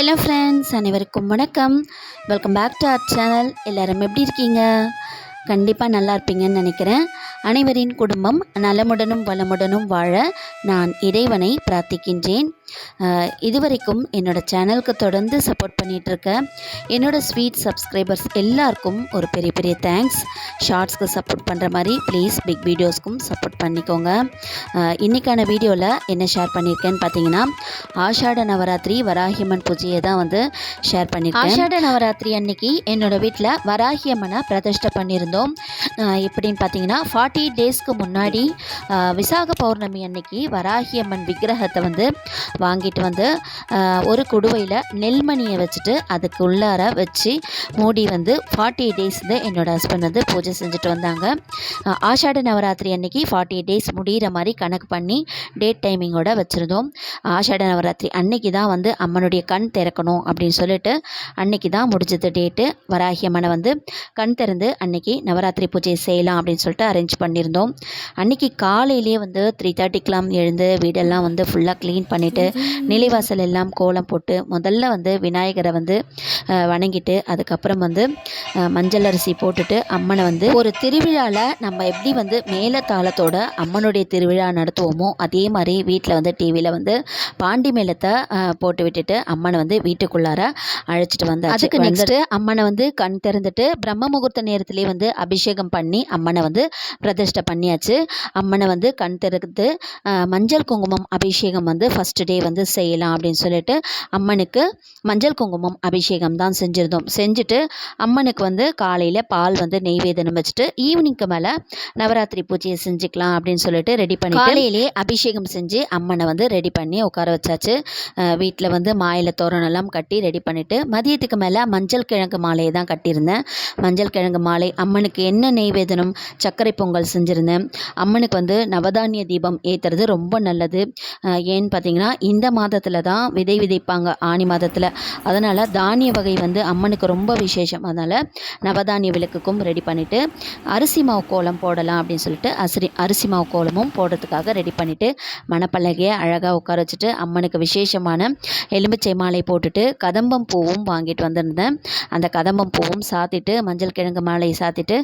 Hello friends அனைவருக்கும் வணக்கம். Welcome back to our channel எல்லோரும் எப்படி இருக்கீங்க? கண்டிப்பாக நல்லா இருப்பீங்கன்னு நினைக்கிறேன். அனைவரின் குடும்பம் நலமுடனும் வளமுடனும் வாழ நான் இறைவனை பிரார்த்திக்கின்றேன். இது இதுவரைக்கும் என்னோட சேனலுக்கு தொடர்ந்து சப்போர்ட் பண்ணிகிட்ருக்க என்னோடய ஸ்வீட் சப்ஸ்கிரைபர்ஸ் எல்லாருக்கும் ஒரு பெரிய பெரிய தேங்க்ஸ். ஷார்ட்ஸ்க்கு சப்போர்ட் பண்ணுற மாதிரி ப்ளீஸ் பிக் வீடியோஸ்க்கும் சப்போர்ட் பண்ணிக்கோங்க. இன்றைக்கான இன்னைக்கான வீடியோவில் என்ன ஷேர் பண்ணியிருக்கேன்னு பார்த்தீங்கன்னா ஆஷாட நவராத்திரி வராகியம்மன் பூஜையை தான் வந்து ஷேர் பண்ணியிருக்கேன் ஆஷாட நவராத்திரி அன்னைக்கு என்னோட வீட்டில் வராகியம்மனை பிரதிஷ்டை பண்ணியிருந்தோம். எப்படின்னு பார்த்தீங்கன்னா ஃபார்ட்டி டேஸ்க்கு முன்னாடி விசாக பௌர்ணமி அன்னைக்கு வராகியம்மன் விக்கிரகத்தை வந்து வாங்கிட்டு வந்து ஒரு குடுவையில் நெல்மணியை வச்சுட்டு அதுக்கு உள்ளார வச்சு மூடி வந்து ஃபார்ட்டி டேஸ் வந்து என்னோடய ஹஸ்பண்ட் வந்து பூஜை செஞ்சுட்டு வந்தாங்க. ஆஷாட நவராத்திரி அன்னைக்கு ஃபார்ட்டி டேஸ் முடிகிற மாதிரி கணக்கு பண்ணி டேட் டைமிங்கோட வச்சுருந்தோம். ஆஷாட நவராத்திரி அன்னைக்கு தான் வந்து அம்மனுடைய கண் திறக்கணும் அப்படின்னு சொல்லிட்டு அன்னைக்கு தான் முடிஞ்சது டேட்டு வராகி அம்மனை வந்து கண் திறந்து அன்னைக்கு நவராத்திரி பூஜை செய்யலாம் அப்படின்னு சொல்லிட்டு அரேஞ்ச் பண்ணியிருந்தோம். அன்னைக்கு காலையிலேயே வந்து த்ரீ தேர்ட்டிக்கெலாம் எழுந்து வீடெல்லாம் வந்து ஃபுல்லாக க்ளீன் பண்ணிவிட்டு நிலைவாசல் எல்லாம் கோலம் போட்டு முதல்ல வந்து விநாயகரை வந்து வணங்கிட்டு அதுக்கப்புறம் வந்து மஞ்சள் அரிசி போட்டுட்டு அம்மனை வந்து ஒரு திருவிழாவில் நம்ம எப்படி வந்து மேல தாளத்தோட அம்மனுடைய திருவிழா நடத்துவோமோ அதே மாதிரி வீட்டில் வந்து டிவியில் வந்து பாண்டி மேளத்தை போட்டு விட்டுட்டு அம்மனை வந்து வீட்டுக்குள்ளார அழைச்சிட்டு வந்தாச்சு. அதுக்கு நெக்ஸ்ட்டு அம்மனை வந்து கண் திறந்துட்டு பிரம்ம முகூர்த்த நேரத்திலே வந்து அபிஷேகம் பண்ணி அம்மனை வந்து பிரதிஷ்டை பண்ணியாச்சு. அம்மனை வந்து கண் திறந்து மஞ்சள் குங்குமம் அபிஷேகம் வந்து ஃபஸ்ட் டே வந்து செய்யலாம் அப்படின்னு சொல்லிட்டு அம்மனுக்கு மஞ்சள் குங்குமம் அபிஷேகம் தான் செஞ்சுருந்தோம். செஞ்சுட்டு அம்மனுக்கு வந்து காலையில் பால் வந்து நெய்வேதனம் வச்சுட்டு ஈவினிங்க்கு மேலே நவராத்திரி பூஜையை செஞ்சுக்கலாம் அப்படின்னு சொல்லிட்டு ரெடி பண்ணி காலையிலே அபிஷேகம் செஞ்சு அம்மனை வந்து ரெடி பண்ணி உட்கார வச்சாச்சு. வீட்டில் வந்து மாயில தோரணெல்லாம் கட்டி ரெடி பண்ணிவிட்டு மதியத்துக்கு மேலே மஞ்சள் கிழங்கு மாலையை தான் கட்டியிருந்தேன். மஞ்சள் கிழங்கு மாலை அம்மனுக்கு என்ன நெய்வேதனம் சர்க்கரை பொங்கல் செஞ்சுருந்தேன். அம்மனுக்கு வந்து நவதானிய தீபம் ஏற்றுறது ரொம்ப நல்லது. ஏன்னு பார்த்தீங்கன்னா இந்த மாதத்தில் தான் விதை விதைப்பாங்க ஆனி மாதத்தில். அதனால் தானிய வகை வந்து அம்மனுக்கு ரொம்ப விசேஷம். அதனால் நவதானிய விளக்குக்கும் ரெடி பண்ணிவிட்டு அரிசி மாவு கோலம் போடலாம் அப்படின்னு சொல்லிட்டு அரிசி அரிசி மாவு கோலமும் போடுறதுக்காக ரெடி பண்ணிவிட்டு மணப்பலகையை அழகாக உட்கார வச்சுட்டு அம்மனுக்கு விசேஷமான எலுமிச்சை மாலை போட்டுட்டு கதம்பம் பூவும் வாங்கிட்டு வந்திருந்தேன். அந்த கதம்பம் பூவும் சாத்திட்டு மஞ்சள் கிழங்கு மாலையை சாத்திட்டு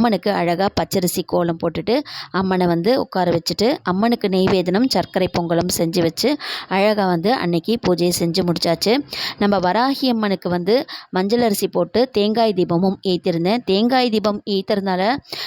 அம்மனுக்கு அழகாக பச்சரிசி கோலம் போட்டுட்டு அம்மனை வந்து உட்கார வச்சுட்டு அம்மனுக்கு நெய்வேதனம் சர்க்கரை பொங்கலும் செஞ்சு வச்சு அழகாக வந்து அன்னைக்கு பூஜையை செஞ்சு முடிச்சாச்சு. நம்ம வராகி அம்மனுக்கு வந்து மஞ்சள் அரிசி போட்டு தேங்காய் தீபமும் ஏற்றிருந்தேன் தேங்காய் தீபம் ஏற்றுறதுனால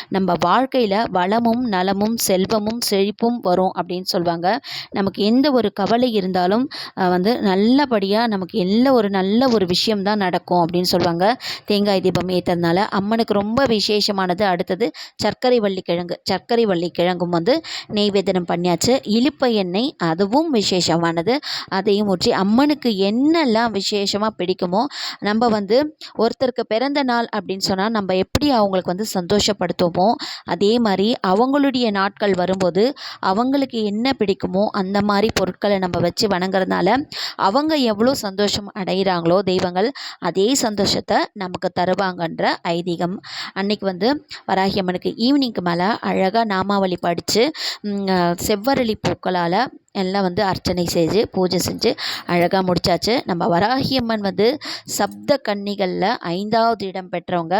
நம்ம வாழ்க்கையில் வளமும் நலமும் செல்வமும் செழிப்பும் வரும் அப்படின்னு சொல்லுவாங்க நமக்கு எந்த ஒரு கவலை இருந்தாலும் வந்து நல்லபடியாக நமக்கு எல்லா ஒரு நல்ல ஒரு விஷயம் தான் நடக்கும் அப்படின்னு சொல்லுவாங்க தேங்காய் தீபம் ஏற்றுறதுனால அம்மனுக்கு ரொம்ப விசேஷமானது அடுத்தது சர்க்கரை வள்ளி கிழங்கு சர்க்கரை வள்ளி கிழங்கும் வந்து நெய்வேதனம் பண்ணியாச்சு. இழுப்ப எண்ணெய் அதுவும் விசேஷமானது. அதையும் ஊற்றி அம்மனுக்கு என்னெல்லாம் விசேஷமாக பிடிக்குமோ நம்ம வந்து ஒருத்தருக்கு பிறந்த நாள் அப்படின்னு சொன்னால் நம்ம எப்படி அவங்களுக்கு வந்து சந்தோஷப்படுத்துவோமோ அதே மாதிரி அவங்களுடைய நாட்கள் வரும்போது அவங்களுக்கு என்ன பிடிக்குமோ அந்த மாதிரி பொருட்களை நம்ம வச்சு வணங்குறதுனால அவங்க எவ்வளோ சந்தோஷம் அடைகிறாங்களோ தெய்வங்கள் அதே சந்தோஷத்தை நமக்கு தருவாங்கன்ற ஐதீகம். அன்னைக்கு வந்து வராகி அம்மனுக்கு ஈவினிங்க்கு மேலே அழகாக நாமாவளி படித்து செவ்வரளி பூக்களால் எல்லாம் வந்து அர்ச்சனை செஞ்சு பூஜை செஞ்சு அழகாக முடிச்சாச்சு. நம்ம வராகி அம்மன் வந்து சப்த கன்னிகளில் ஐந்தாவது இடம் பெற்றவங்க.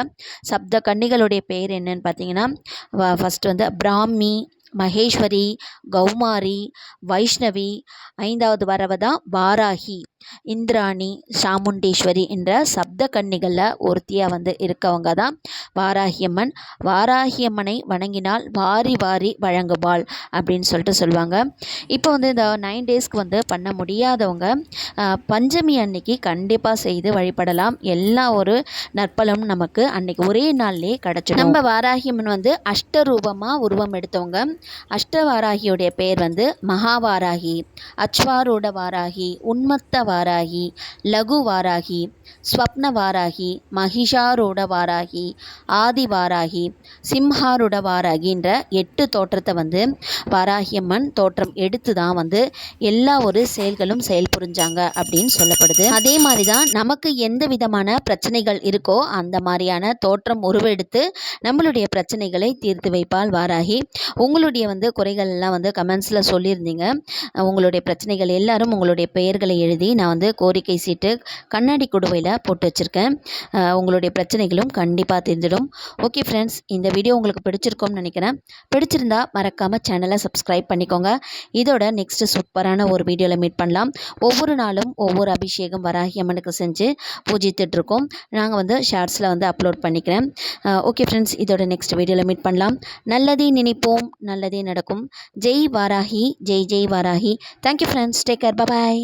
சப்த கன்னிகளுடைய பேர் என்னன்னு பார்த்தீங்கன்னா ஃபஸ்ட்டு வந்து பிராமி மகேஸ்வரி கௌமாரி வைஷ்ணவி ஐந்தாவது வரவ தான் வாராகி. இந்திராணி சாமுண்டீஸ்வரி என்ற சப்த கன்னிகளில் ஒருத்தியாக வந்து இருக்கவங்க தான் வாராகியம்மன். வாராகியம்மனை வணங்கினால் வாரி வாரி வழங்குவாள் அப்படின்னு சொல்லிட்டு சொல்லுவாங்க. இப்போ வந்து இந்த நைன் டேஸ்க்கு வந்து பண்ண முடியாதவங்க ஆஹ், பஞ்சமி அன்னைக்கு கண்டிப்பாக செய்து வழிபடலாம். எல்லா ஒரு நற்பலனும் நமக்கு அன்னைக்கு ஒரே நாள்லேயே கிடச்சிடும். நம்ம வாராகியம்மன் வந்து அஷ்டரூபமாக உருவம் எடுத்தவங்க. அஷ்டவாராகியோடைய பேர் வந்து மகாவாராகி அச்வாரூட வாராகி உன்மத்த வாராகி லகு வாராகி ஸ்வப்ன வாராகி ஆதிவாராகி வாராகி ஆதி வாராகி சிம்ஹாருட வாராகின்ற எட்டு தோற்றத்தை வந்து வாராகியம்மன் தோற்றம் எடுத்து தான் வந்து எல்லா ஒரு செயல்களும் செயல் புரிஞ்சாங்க அப்படின்னு சொல்லப்படுது. அதே மாதிரி தான் நமக்கு எந்த விதமான பிரச்சனைகள் இருக்கோ அந்த மாதிரியான தோற்றம் உருவெடுத்து நம்மளுடைய பிரச்சனைகளை தீர்த்து வைப்பால் வாராகி. உங்களுடைய வந்து குறைகள் எல்லாம் வந்து கமெண்ட்ஸில் சொல்லியிருந்தீங்க. உங்களுடைய பிரச்சனைகள் எல்லாரும் உங்களுடைய பெயர்களை எழுதி நான் வந்து கோரிக்கை சீட்டு கண்ணாடி குடுவையில் போட்டு வச்சுருக்கேன். உங்களுடைய பிரச்சனைகளும் கண்டிப்பாக தெரிஞ்சிடும் ஓகே ஃப்ரெண்ட்ஸ் இந்த வீடியோ உங்களுக்கு பிடிச்சிருக்கோம்னு நினைக்கிறேன். பிடிச்சிருந்தா மறக்காமல் சேனலை சப்ஸ்கிரைப் பண்ணிக்கோங்க. இதோட நெக்ஸ்ட்டு சூப்பரான ஒரு வீடியோவில் மீட் பண்ணலாம். ஒவ்வொரு நாளும் ஒவ்வொரு அபிஷேகம் வராகி அம்மனுக்கு செஞ்சு பூஜித்துட்ருக்கோம். நாங்கள் வந்து ஷார்ட்ஸில் வந்து அப்லோட் பண்ணிக்கிறேன். ஓகே ஃப்ரெண்ட்ஸ் இதோட நெக்ஸ்ட் வீடியோவில் மீட் பண்ணலாம். நல்லதே நினைப்போம் நல்லதே நடக்கும். Jai Varahi Jai Jai Varahi. Thank you friends take care bye